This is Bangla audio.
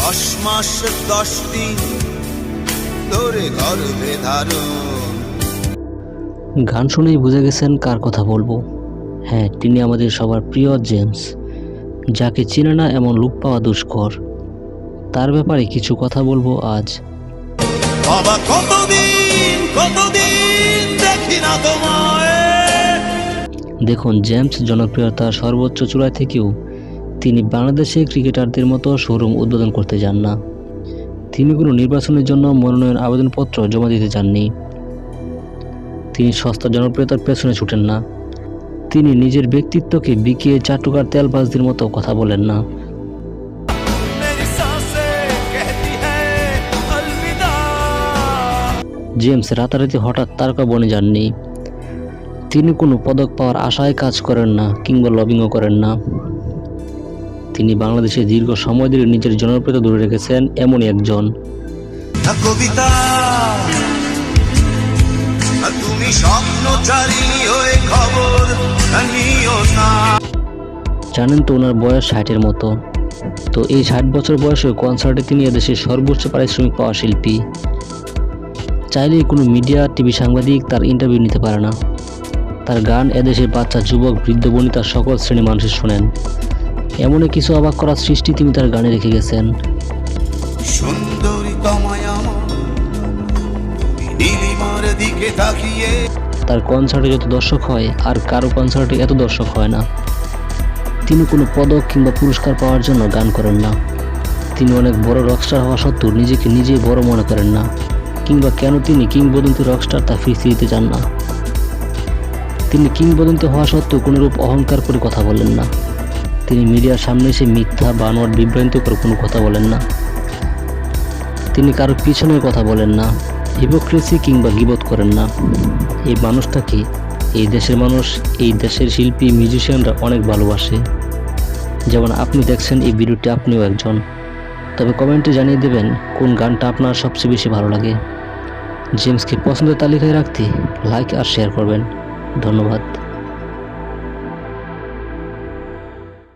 দশ মাস দশ দিন ধরে ধারণ গান শুনেই বুঝে গেছেন কার কথা বলব। হ্যাঁ তিনি আমাদের সবার প্রিয় জেমস যাকে চেনে না এমন লুক পাওয়া দুষ্কর। তার ব্যাপারে কিছু কথা বলব আজ। বাবা কতদিন কতদিন দেখি না তোমায়। দেখুন জেমস জনপ্রিয়তার সর্বোচ্চ চূড়ায় থেকেও তিনি বাংলাদেশে ক্রিকেটারদের মতো শোরুম উদ্বোধন করতে যান না তিনি কোনো নির্বাচনের জন্য মনোনয়ন আবেদনপত্র জমা দিতে যাননি তিনি সস্তা জনপ্রিয়তার পেছনে ছুটেন না। তিনি নিজের ব্যক্তিত্বকে বিকিয়ে চাটুকার তেলবাজদের মতো কথা বলেন না। জেমস রাতারাতি হঠাৎ তারকা বনে যাননি। তিনি কোনো পদক পাওয়ার আশায় কাজ করেন না কিংবা লবিংও করেন না। তিনি বাংলাদেশে দীর্ঘ সময় ধরে নিজের জনপ্রিয়তা ধরে রেখেছেন এমনই একজন। কবিতা তুমি হয়ে খবর জানেন তো ওনার বয়স ষাটের মতো। তো এই ষাট বছর বয়সে কনসার্টে তিনি এদেশের সর্বোচ্চ পারিশ্রমিক পাওয়া শিল্পী। চাইলে কোনো মিডিয়া টিভি সাংবাদিক তার ইন্টারভিউ নিতে পারে না। তার গান এদেশের বাচ্চা যুবক বৃদ্ধ বনিতা সকল শ্রেণি মানুষের শোনেন। এমনই কিছু অবাক করার সৃষ্টি তিনি তার গানে রেখে গেছেন। তার কনসার্টে যত দর্শক হয় আর কারও কনসার্টে এত দর্শক হয় না। তিনি কোনো পদক কিংবা পুরস্কার পাওয়ার জন্য গান করেন না। তিনি অনেক বড় রকস্টার হওয়া সত্ত্বেও নিজেকে নিজেই বড় মনে করেন না কিংবা কেন তিনি কিংবদন্তি রকস্টার তা ফিরিয়ে দিতে চান না। তিনি কিংবদন্তি হওয়া সত্ত্বেও কোনোরূপ অহংকার করে কথা বলেন না। তিনি মিডিয়ার সামনে এসে মিথ্যা বানোয়ার বিভ্রান্তিকর কোনো কথা বলেন না। তিনি কারও পিছনে কথা বলেন না হিপোক্রেসি কিংবা গিবোধ করেন না। এই মানুষটাকে, এই দেশের মানুষ, এই দেশের শিল্পী মিউজিশিয়ানরা অনেক ভালোবাসে। যেমন আপনি দেখছেন এই ভিডিওটি আপনিও একজন। তবে কমেন্টে জানিয়ে দেবেন, কোন গানটা আপনার সবচেয়ে বেশি ভালো লাগে। জেমসকে পছন্দের তালিকায় রাখতে লাইক আর শেয়ার করবেন। ধন্যবাদ।